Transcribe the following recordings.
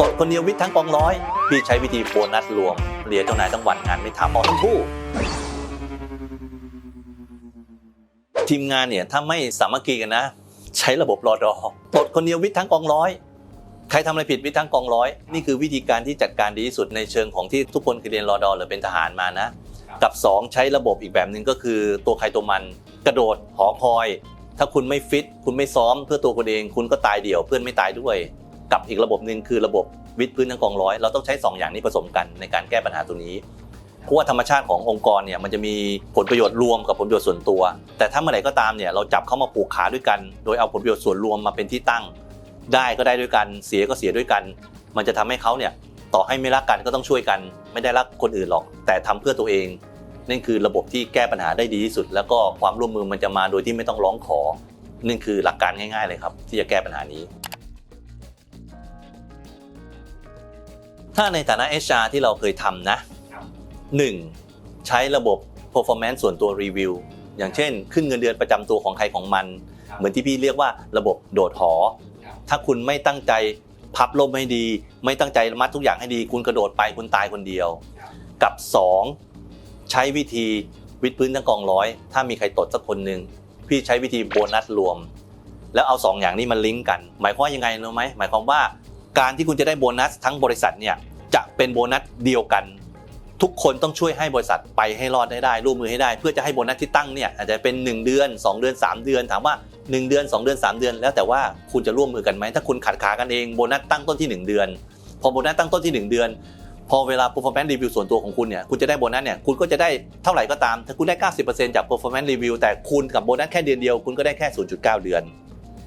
ตดคนเดียววิทย์ทั้งกองร้อย พี่ใช้วิธีโบนัสรวมเรียนเจ้านายทั้งวันงานไม่ทำออกทั้งคู่ ทีมงานเนี่ยถ้าไม่สามัคคีกันนะ ใช้ระบบรอดอตดคนเดียววิทย์ทั้งกองร้อยใครทำอะไรผิดวิทย์ทั้งกองร้อย นี่คือวิธีการที่จัดการดีที่สุดในเชิงของที่ทุกคนคือเรียนรอดอหรือเป็นทหารมานะ กับ 2 ใช้ระบบอีกแบบหนึ่งก็คือตัวใครตัวมัน กระโดดหอคอย ถ้าคุณไม่ฟิต คุณไม่ซ้อมเพื่อตัวคุณเอง คุณก็ตายเดี่ยวเพื่อนไม่ตายด้วย กับอีกระบบหนึ่งคือระบบวิทย์พื้นทั้งกองร้อยเราต้องใช้ 2 อย่างนี้ผสมกันในการแก้ปัญหาตรงนี้เพราะว่าธรรมชาติขององค์กรเนี่ยมันจะมีผลประโยชน์รวมกับผลประโยชน์ส่วนตัว แต่ถ้าเมื่อไหร่ก็ตามเนี่ยเราจับเข้ามาผูกขาด้วยกัน โดยเอาผลประโยชน์ส่วนรวมมาเป็นที่ตั้ง ได้ก็ได้ด้วยกันเสียก็เสียด้วยกัน มันจะทำให้เขาเนี่ยต่อให้ไม่รักกันก็ต้องช่วยกัน ไม่ได้รักคนอื่นหรอก แต่ทำเพื่อตัวเองนั่นคือระบบที่แก้ปัญหาได้ดีที่สุด แล้วก็ความร่วมมือมันจะมาโดยที่ไม่ต้องร้องขอนั่นคือหลักการง่าย ๆ เลยครับ ที่จะแก้ปัญหานี้ ถ้าในฐานะ HR ที่เราเคยทำนะ 1. ใช้ระบบ performance ส่วนตัว review อย่างเช่น ขึ้นเงินเดือนประจำตัวของใครของมัน เหมือนที่พี่เรียกว่าระบบโดดหอครับถ้าคุณไม่ตั้งใจพับลมให้ดี ไม่ตั้งใจมัดทุกอย่างให้ดี คุณกระโดดไปคุณตายคนเดียว กับ 2 ใช้วิธีวิดพื้นทั้งกองร้อย ถ้ามีใครตดสักคนหนึ่งพี่ใช้วิธีโบนัสรวม แล้วเอา 2 อย่างนี้มาลิงก์กัน หมายความว่ายังไงรู้ไหมหมายความว่า การที่คุณจะได้โบนัสทั้งบริษัทเนี่ยจะเป็นโบนัสเดียวกัน ทุกคนต้องช่วยให้บริษัทไปให้รอดได้ได้ร่วมมือให้ได้ เพื่อจะให้โบนัสที่ตั้งเนี่ยอาจจะเป็น 1 เดือน 2 เดือน 3 เดือน ถามว่า 1 เดือน 2 เดือน 3 เดือน แล้วแต่ว่าคุณจะร่วมมือกันไหมถ้าคุณขัดขากันเองโบนัสตั้งต้นที่ 1 เดือน พอโบนัสตั้งต้นที่ 1 เดือนพอเวลา performance review ส่วนตัวของคุณเนี่ย คุณจะได้โบนัสเนี่ย คุณก็จะได้เท่าไหร่ก็ตาม ถ้าคุณได้ 90%จาก performance review แต่คุณกับโบนัสแค่เดือนเดียว คุณก็ได้แค่ 0.9 เดือน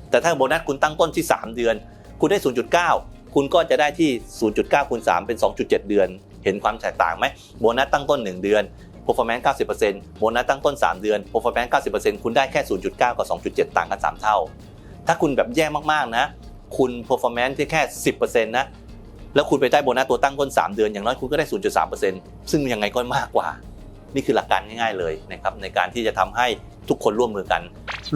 แต่ถ้าโบนัสคุณตั้งต้นที่ 3 เดือน คุณได้ 0.9 คุณก็จะได้ที่ 0.9คูณ3เป็น 2.7 เดือน เห็นความแตกต่างไหมโบนัสตั้งต้น 1 เดือน performance 90%โบนัสตั้งต้น 3 เดือน performance 90%คุณได้แค่ 0.9 กับ 2.7 ต่างกัน 3 เท่า ถ้าคุณแบบแย่มากๆนะ คุณ performance ที่แค่ 10%นะแล้วคุณไปได้โบนัสตัวตั้งต้น 3 เดือนอย่างน้อยคุณก็ได้ 0.3%ซึ่งยังไงก็มากกว่า นี่คือหลักการง่ายๆเลยนะครับในการที่จะทำให้ทุกคนร่วมมือกัน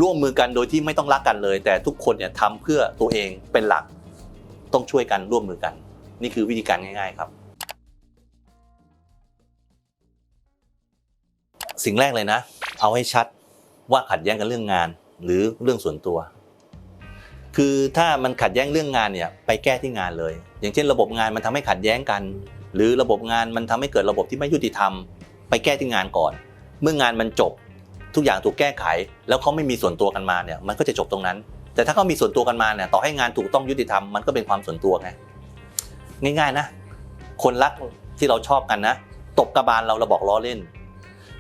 ร่วมมือกันโดยที่ไม่ต้องรักกันเลย แต่ทุกคนเนี่ยทำเพื่อตัวเองเป็นหลัก ต้องช่วยกันร่วมมือกัน นี่คือวิธีการง่าย ๆ ครับ สิ่งแรกเลยนะ เอาให้ชัดว่าขัดแย้งกันเรื่องงาน หรือเรื่องส่วนตัว คือถ้ามันขัดแย้งเรื่องงานเนี่ยไปแก้ที่งานเลย อย่างเช่น ระบบงานมันทำให้ขัดแย้งกัน หรือระบบงานมันทำให้เกิดระบบที่ไม่ยุติธรรม ไปแก้ที่งานก่อน เมื่องานมันจบทุกอย่างถูกแก้ไข แล้วเขาไม่มีส่วนตัวกันมาเนี่ยมันก็จะจบตรงนั้น แต่ถ้าเขามีส่วนตัวกันมาเนี่ยต่อให้งานถูกต้องยุติธรรมมันก็เป็นความส่วนตัวไงง่ายๆนะ คนรักที่เราชอบกันนะตบกระบาลเราเราบอกล้อเล่น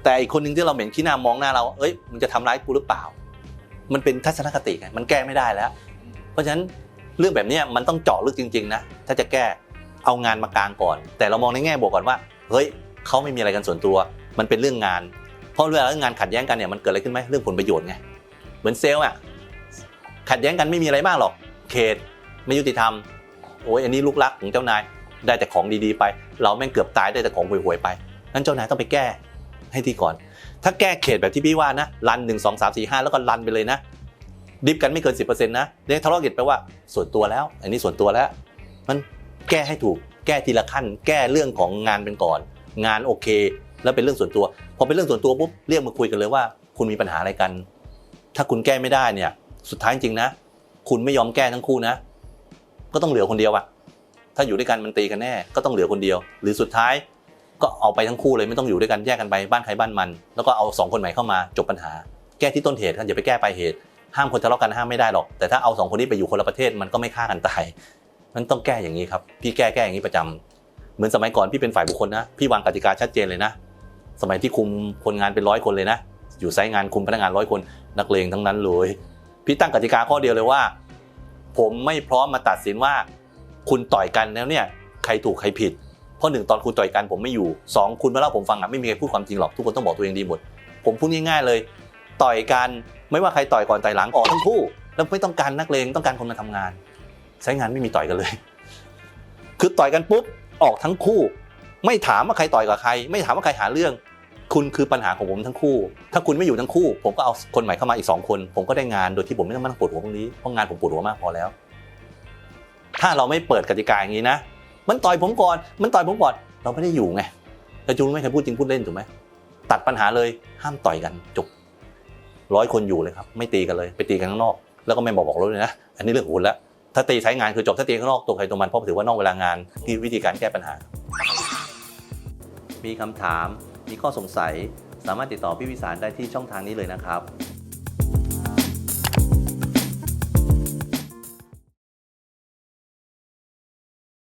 แต่อีกคนหนึ่งที่เราเหม็นขี้หน้ามองหน้าเราเอ้ยมึงจะทำร้ายกูหรือเปล่า มันเป็นทัศนคติไงมันแก้ไม่ได้แล้ว เพราะฉะนั้นเรื่องแบบนี้มันต้องเจาะลึกจริง ๆ นะ ถ้าจะแก้เอางานมากลางก่อน แต่เรามองในแง่บวกก่อนว่าเฮ้ยเขาไม่มีอะไรกันส่วนตัว มันเป็นเรื่องงาน เพราะเรื่องงานขัดแย้งกันเนี่ยมันเกิดอะไรขึ้นไหมเรื่องผลประโยชน์ไงเหมือนเซลล์อะ ขัดแย้งกันไม่มีอะไรมากหรอก เขตไม่ยุติธรรมโอ้ยอันนี้ลูกรักของเจ้านายได้แต่ของดีๆไป เราแม่งเกือบตายได้แต่ของห่วยๆไปงั้นเจ้านายต้องไปแก้ให้ที่ก่อน ถ้าแก้เขตแบบที่พี่ว่านะรันหนึ่งสองสามสี่ห้าแล้วก็รันไปเลยนะ ดิฟกันไม่เกิน10%นต์นะเรียทะเลาะกันไปว่าส่วนตัวแล้ว อันนี้ส่วนตัวแล้วมันแก้ให้ถูกแก้ทีละขั้น แก้เรื่องของงานเป็นก่อน งานโอเค แล้วเป็นเรื่องส่วนตัว พอเป็นเรื่องส่วนตัวปุ๊บเรียกมาคุยกันเลยว่า คุณมีปัญหาอะไรกัน ถ้าคุณแก้ไม่ได้เนี่ย สุดท้ายจริงนะ คุณไม่ยอมแก้ทั้งคู่นะ ก็ต้องเหลือคนเดียวอะถ้าอยู่ด้วยกันมันตีกันแน่ ก็ต้องเหลือคนเดียว หรือสุดท้ายก็เอาไปทั้งคู่เลยไม่ต้องอยู่ด้วยกันแยกกันไปบ้านใครบ้านมัน แล้วก็เอาสองคนใหม่เข้ามาจบปัญหา แก้ที่ต้นเหตุครับอย่าไปแก้ปลายเหตุ ห้ามคนทะเลาะกันห้ามไม่ได้หรอกแต่ถ้าเอาสองคนนี้ไปอยู่คนละประเทศมันก็ไม่ฆ่ากันตายมันต้องแก้อย่างนี้ครับพี่แก้แก้อย่างนี้ประจำเหมือนสมัยก่อนพี่เป็นฝ่ายบุคคลนะพี่วางกติกาชัดเจนเลยนะ สมัยที่คุมคนงานเป็นร้อยคนเลยนะ อยู่ไซต์งานคุมพนักงานร้อยคน นักเลงทั้งนั้นเลย พี่ตั้งกติกาข้อเดียวเลยว่า ผมไม่พร้อมมาตัดสินว่า คุณต่อยกันแล้วเนี่ยใครถูกใครผิด เพราะหนึ่งตอนคุณต่อยกันผมไม่อยู่สองคุณมาเล่าผมฟังอะไม่มีใครพูดความจริงหรอกทุกคนต้องบอกตัวเองดีหมด ผมพูดง่ายๆเลย ต่อยกันไม่ว่าใครต่อยก่อนต่อยหลังออกทั้งคู่ แล้วไม่ต้องการนักเลงต้องการคนมาทำงาน ใช้งานไม่มีต่อยกันเลย คือต่อยกันปุ๊บออกทั้งคู่ ไม่ถามว่าใครต่อยกับใคร ไม่ถามว่าใครหาเรื่อง คุณคือปัญหาของผมทั้งคู่ ถ้าคุณไม่อยู่ทั้งคู่ ผมก็เอาคนใหม่เข้ามาอีกสองคน ผมก็ได้งานโดยที่ผมไม่ต้องมานั่งปวดหัวตรงนี้เพราะงานผมปวดหัวมากพอแล้ว ถ้าเราไม่เปิดกติกาอย่างนี้นะ มันต่อยผมก่อน มันต่อยผมก่อน เราไม่ได้อยู่ไงแต่จูนไม่เคยพูดจริงพูดเล่นถูกไหมตัดปัญหาเลยห้ามต่อยกันจบร้อยคนอยู่เลยครับไม่ตีกันเลยไปตีกันข้างนอก แล้วก็ไม่บอกบอกเราเลยนะ อันนี้เรื่องของคุณแล้วถ้าตีใช้งานคือจบถ้าตีข้างนอกตัวใครตัวมันเพราะถือว่านอกเวลางานนี่วิธีการแก้ปัญหา มีคำถาม มีข้อสงสัย สามารถติดต่อพี่วิสารได้ที่ช่องทางนี้เลยนะครับ